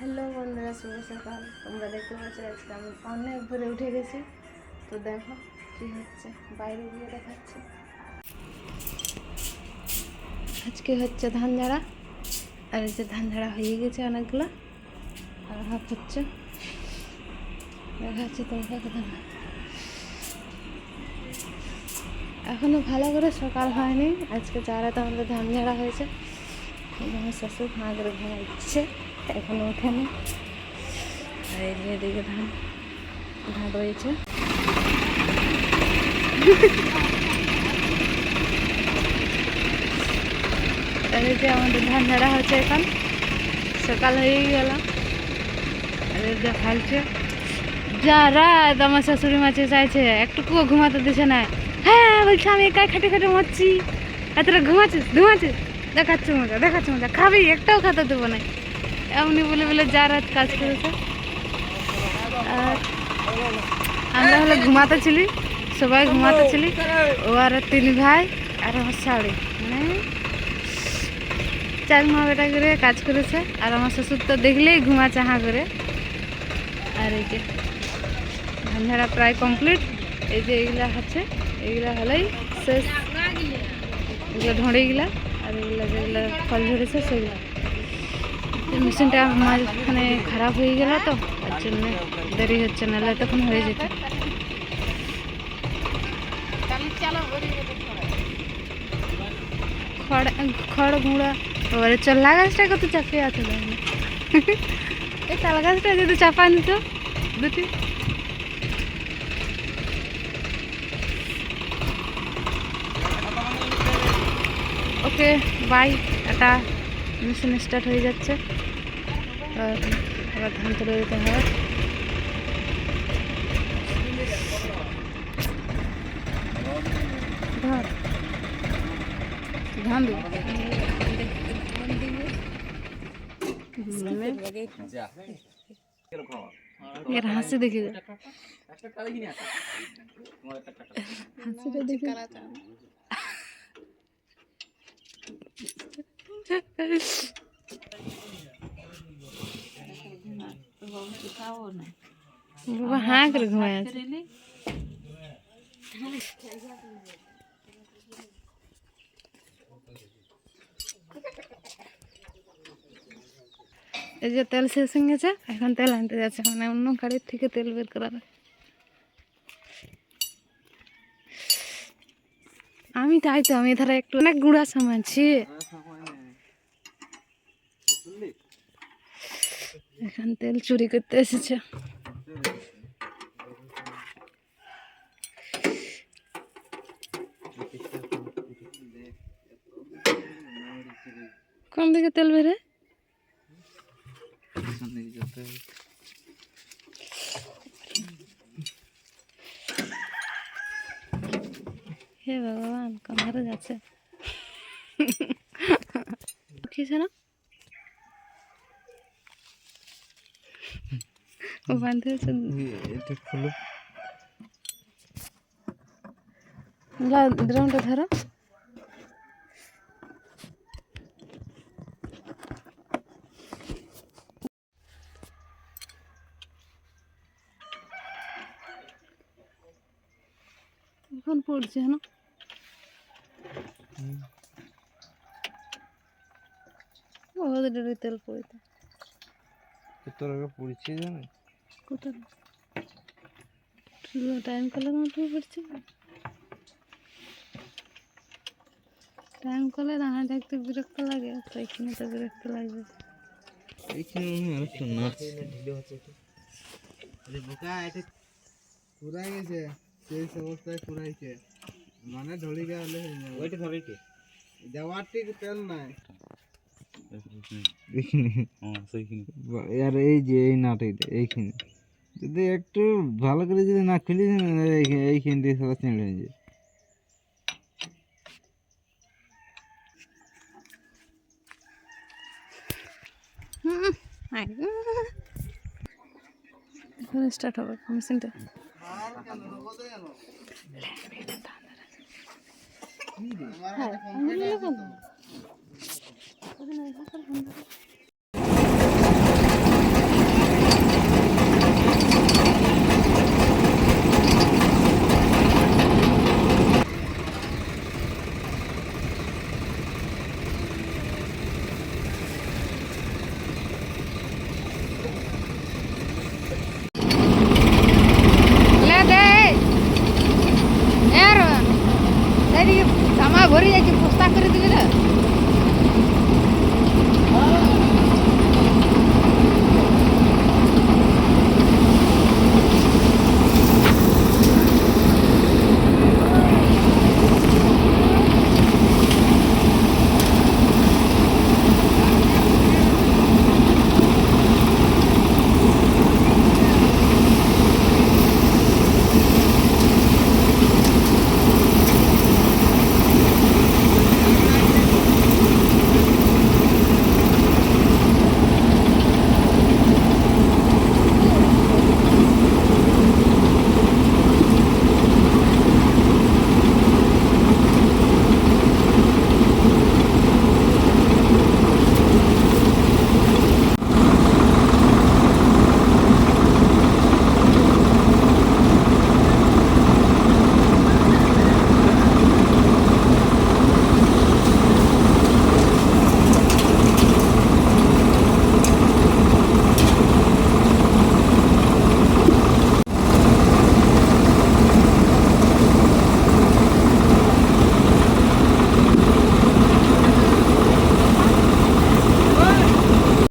Hello বন্ধুরা, শুভ সকাল। তোমরা দেখতে পাচ্ছ, আজকে আমি অনেক ভোরে উঠে গেছি। তো দেখো কি হচ্ছে, বাইরে গিয়ে দেখাচ্ছি। আজকে হচ্ছে ধান ঝাড়া আর যে ধান ঝাড়া হয়ে গেছে অনেকগুলো। আর হাফ হচ্ছে। দেখাচ্ছি তোমাকে কোথাও এখনও ভালো করে সকাল হয়নি। আজকে যারা তো আমাদের ধান ঝাড়া হয়েছে। আমার শ্বশুর ভাঁ করে ঘুমাচ্ছে। এখনও ওঠেনি। আর যে এদিকে ধান ধান রয়েছে। যে আমাদের ধান ঝাড়া হচ্ছে এখন। সকাল হয়ে গেল। যে ফালছে। যা রাত আমার শাশুড়ি মাছে চাইছে, একটুকুও ঘুমাতে দিছে না। হ্যাঁ বলছে, আমি একাই খাটে খাটে মরছি। এতটা ঘুমাচ্ছিস? ঘুমাচ্ছিস? দেখাচ্ছে মজা দেখাচ্ছে মজা। খাবি, একটাও খাতে দেবো না। এমনি বলে বলে যা রাত কাজ করেছে। আর আমরা হলে ঘুমাতে ছিলি, সবাই ঘুমাতে ছিলি। ও আর তিন ভাই আর আমার শাড়ি। মানে চার মা বেটা করে কাজ করেছে, আর আমার শ্বশুর তো দেখলেই ঘুমা চাহা করে। আর এই যে ধান ঝাড়া প্রায় কমপ্লিট এই যে এইগুলা আছে এইগুলা হলেই শেষ। এগুলো ঢড়েগুলা আর এগুলা যেগুলো ফল ধরেছে সেগুলো। এই মেশিনটা মাঝখানে খারাপ হয়ে গেল তো, তার জন্য দেরি হচ্ছে, নাহলে তখন হয়ে যেত। খড় খড় গুঁড়া, এবারে চল্লা গাছটা কত চাপিয়ে আছে দেখুন এই তাল গাছটা যদি চাপা নিত, দুটি। ওকে, বাই এটা মেশিন স্টার্ট হয়ে যাচ্ছে। আর এবার ধান তুলে দিতে হবে। ধান। এর হাসি দেখি। হাসিটা দেখি বাবা হাঁ করে ঘুমায় এই যে তেল শেষ হয়ে গেছে, এখন তেল আনতে যাচ্ছে মানে অন্য গাড়ির থেকে তেল বের করার। আমি তাই তো, আমি ধরো একটু অনেক গুঁড়া সামানছি এখন তেল চুরি করতে এসেছে। কোন দিকে তেল বেরে হে ভগবান কামারে যাচ্ছে। উঠিছে না হচ্ছে এটা খুলো। ড্রামটা ধরো। এখন পড়ছে না? বহুত তেল পড়িতে তোর আগে পড়ছে জানে? কোথায় টাইম কলে মতো পড়ছে। টাইম কলে দানা দেখতে বিরক্ত লাগে তো এখানে তো বিরক্ত লাগবে। এইখানে আরেকটা নাচ। বোকা এটা পুরাই গেছে? সেই অবস্থায় পুরাইছে মানে ঢলি গেলে ওইটা ধরে কি? যাওয়ার ঠিক তেল নাই। আর এই যে এই নাট এইখানে। যদি একটু ভালো করে যদি না খুলি এইখান দিয়ে সব চেঞ্জ হয়ে যায় এখন স্টার্ট হবে মেশিনটা হ্যাঁ